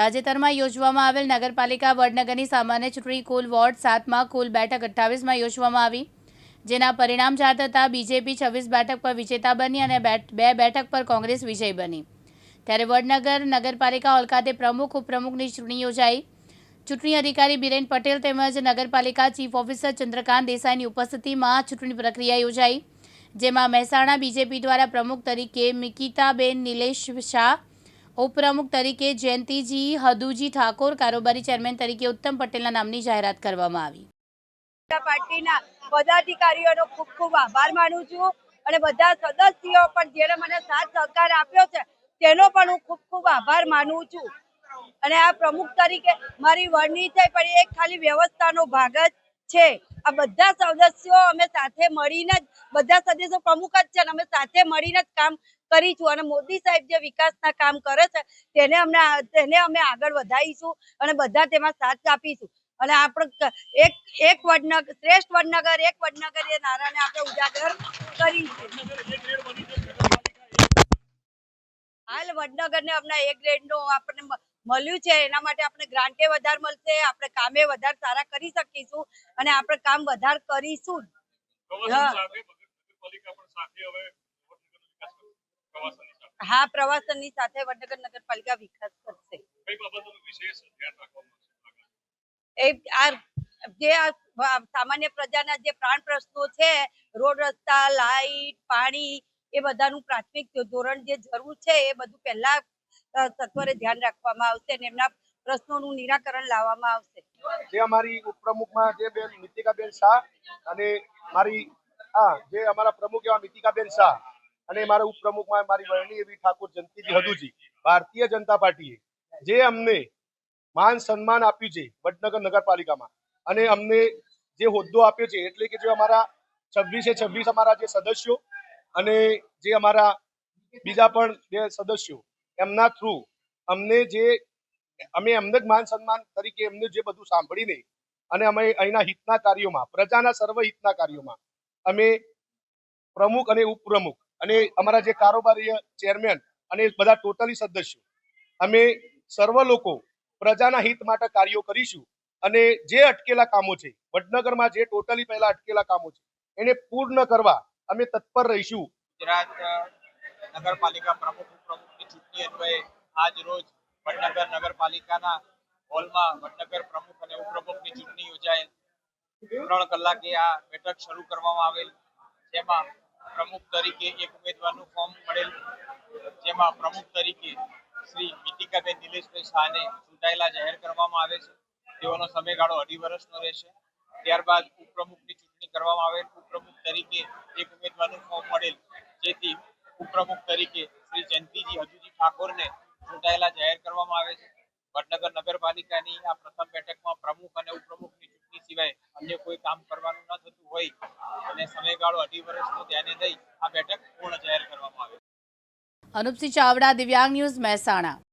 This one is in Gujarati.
તાજેતરમાં યોજવામાં આવેલ નગરપાલિકા વડનગરની સામાન્ય ચૂંટણી કુલ વોર્ડ સાતમાં કુલ બેઠક અઠ્ઠાવીસમાં યોજવામાં આવી, જેના પરિણામ જાહેર થતાં બીજેપી છવ્વીસ બેઠક પર વિજેતા બની અને બે બેઠક પર કોંગ્રેસ વિજય બની. ત્યારે વડનગર નગરપાલિકા હોલ ખાતે પ્રમુખ, ઉપપ્રમુખની ચૂંટણી યોજાઈ. ચૂંટણી અધિકારી બિરેન પટેલ તેમજ નગરપાલિકા ચીફ ઓફિસર ચંદ્રકાંત દેસાઈની ઉપસ્થિતિમાં ચૂંટણી પ્રક્રિયા યોજાઈ, જેમાં મહેસાણા બીજેપી દ્વારા પ્રમુખ તરીકે મિકિતાબેન નિલેશ શાહ ઉપપ્રમુખ તરીકે જયંતિજી હદુજી ઠાકોર, કારોબારી ચેરમેન તરીકે ઉત્તમ પટેલના નામની જાહેરાત કરવામાં આવી. પાર્ટીના પદાધિકારીઓનો ખૂબ ખૂબ આભાર માનું છું અને બધા સદસ્યો પણ જેને મને સાથ સહકાર આપ્યો છે, તેનો પણ હું ખૂબ ખૂબ આભાર માનું છું. અને આ પ્રમુખ તરીકે મારી વરણી છે પણ એક ખાલી વ્યવસ્થાનો ભાગ જ છે. આ બધા સદસ્યો અમે સાથે મળીને જ, બધા સદસ્યો પ્રમુખ જ છે અને અમે સાથે મળીને જ કામ કરીશું અને મોદી સાહેબ જે વિકાસના કામ કરે છે તેને અમને તેને અમે આગળ વધારીશું અને બધા તેમાં સાથ આપીશું. અને આપણે એક એક વડનગર શ્રેષ્ઠ વડનગર એક વડનગર એ નારાને આપણે ઉજાગર કરી હાલ વડનગરને હમણાં એક ગ્રેડનું આપણને મળ્યું છે એના માટે આપણે ગ્રાન્ટે વધારે મળશે આપણે કામે વધારે સારા કરી શકીશું અને આપણે કામ વધારે કરીશું હા. હા પ્રવાસનની સાથે વડનગર નગરપાલિકા વિકાસ કરશે. એ આ જે આ સામાન્ય પ્રજાના જે પ્રાણ પ્રશ્નો છે રોડ રસ્તા લાઈટ પાણી એ બધાનું પ્રાથમિક ધોરણ જે જરૂર છે એ બધું પહેલા સત્વરે ધ્યાન રાખવામાં આવશે અને એમના પ્રશ્નોનું નિરાકરણ લાવવામાં આવશે. જે અમારી ઉપપ્રમુખમાં જે બેન મિતિકાબેન શાહ અને મારી હા જે અમારા પ્રમુખ એવા મિતિકાબેન શાહ અને મારા ઉપપ્રમુખમાં મારી વરણી એવી ઠાકોર જનતીજી હદુજી, ભારતીય જનતા પાર્ટીએ જે અમને માન સન્માન આપ્યું છે વડનગર નગરપાલિકામાં અને અમને જે હોદ્દો આપ્યો છે, એટલે કે જે અમારા છવ્વીસે છવ્વીસ અમારા જે સદસ્યો અને જે અમારા બીજા પણ જે સદસ્યો, એમના થ્રુ અમને જે અમે એમને જ માન સન્માન તરીકે એમને જે બધું સાંભળીને અને અમે અહીંના હિતના કાર્યોમાં, પ્રજાના સર્વ હિતના કાર્યોમાં અમે પ્રમુખ અને ઉપપ્રમુખ અને અમારા જે કારોબારી ચેરમેન અને બધા ટોટલી સદસ્યો, અમે સર્વ લોકો પ્રજાના હિત માટે કાર્યો કરીશું અને જે અટકેલા કામો છે, વડનગરમાં જે ટોટલી પહેલા અટકેલા કામો છે, એને પૂર્ણ કરવા અમે તત્પર રહીશું. ગુજરાત નગરપાલિકા પ્રમુખ ઉપપ્રમુખની ચૂંટણી અન્વયે આજ રોજ વડનગર નગરપાલિકાના હોલમાં વડનગર પ્રમુખ અને ઉપપ્રમુખની ચૂંટણી યોજાયેલ. ત્રણ કલાકે આ બેઠક શરૂ કરવામાં આવેલ, જેમાં પ્રમુખ તરીકે એક ઉમેદવારનું ફોર્મ મળેલ. જેમાં પ્રમુખ તરીકે શ્રી ગીતિકાબેન નિલેશભાઈ શાહને ચૂંટાયેલા જાહેર કરવામાં આવે છે. તેઓનો સમયગાળો અઢી વર્ષનો રહેશે. ત્યારબાદ ઉપપ્રમુખની ચૂંટણી કરવામાં આવેલ ઉપપ્રમુખ તરીકે એક ઉમેદવારનું ફોર્મ મળેલ. જેથી ઉપપ્રમુખ તરીકે શ્રી જયંતિજી હજુજી ઠાકોરને ચૂંટાયેલા જાહેર કરવામાં આવે છે. વડનગર નગરપાલિકાની આ પ્રથમ બેઠકમાં પ્રમુખ અને ઉપપ્રમુખની ચૂંટણી સિવાય અન્ય કોઈ કામ કરવાનું ન થતું હોય, અને સમયગાળો અઢી વર્ષનો ધ્યાને લઈ આ બેઠક પૂર્ણ જાહેર કરવામાં આવે. અનુપસિંહ ચાવડા, દિવ્યાંગ ન્યૂઝ મહેસાણા.